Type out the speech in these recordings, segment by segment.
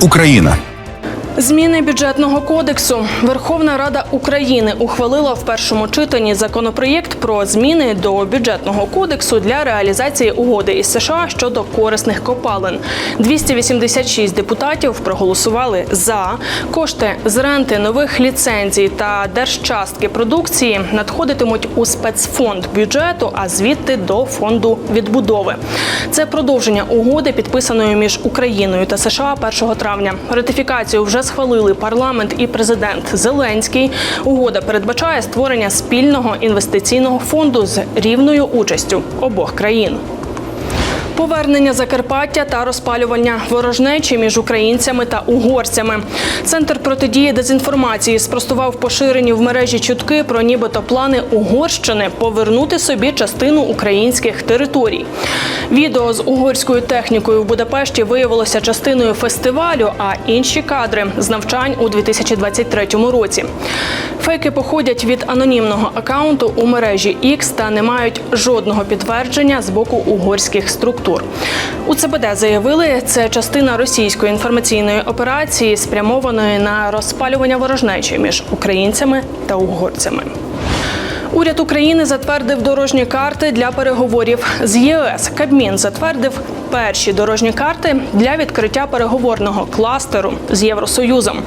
Україна. Зміни бюджетного кодексу Верховна Рада України ухвалила в першому читанні законопроєкт про зміни до бюджетного кодексу для реалізації угоди із США щодо корисних копалин. 286 депутатів проголосували за кошти з ренти нових ліцензій та держчастки продукції надходитимуть у спецфонд бюджету, а звідти до фонду відбудови. Це продовження угоди, підписаної між Україною та США 1 травня. Ратифікацію вже схвалили парламент і президент Зеленський. Угода передбачає створення спільного інвестиційного фонду з рівною участю обох країн. Повернення Закарпаття та розпалювання ворожнечі між українцями та угорцями. Центр протидії дезінформації спростував поширені в мережі чутки про нібито плани Угорщини повернути собі частину українських територій. Відео з угорською технікою в Будапешті виявилося частиною фестивалю, а інші кадри з навчань у 2023 році. Фейки походять від анонімного акаунту у мережі X та не мають жодного підтвердження з боку угорських структур. У ЦБД заявили, це частина російської інформаційної операції, спрямованої на розпалювання ворожнечі між українцями та угорцями. Уряд України затвердив дорожні карти для переговорів з ЄС. Кабмін затвердив перші дорожні карти для відкриття переговорного кластеру з Євросоюзом.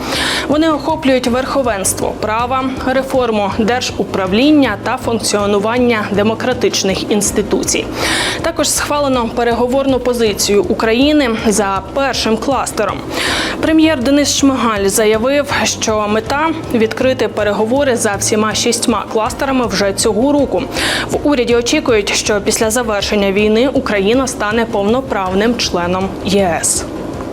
Вони охоплюють верховенство права, реформу держуправління та функціонування демократичних інституцій. Також схвалено переговорну позицію України за першим кластером. Прем'єр Денис Шмигаль заявив, що мета відкрити переговори за всіма шістьма кластерами вже цього року. В уряді очікують, що після завершення війни Україна стане повноправним членом ЄС.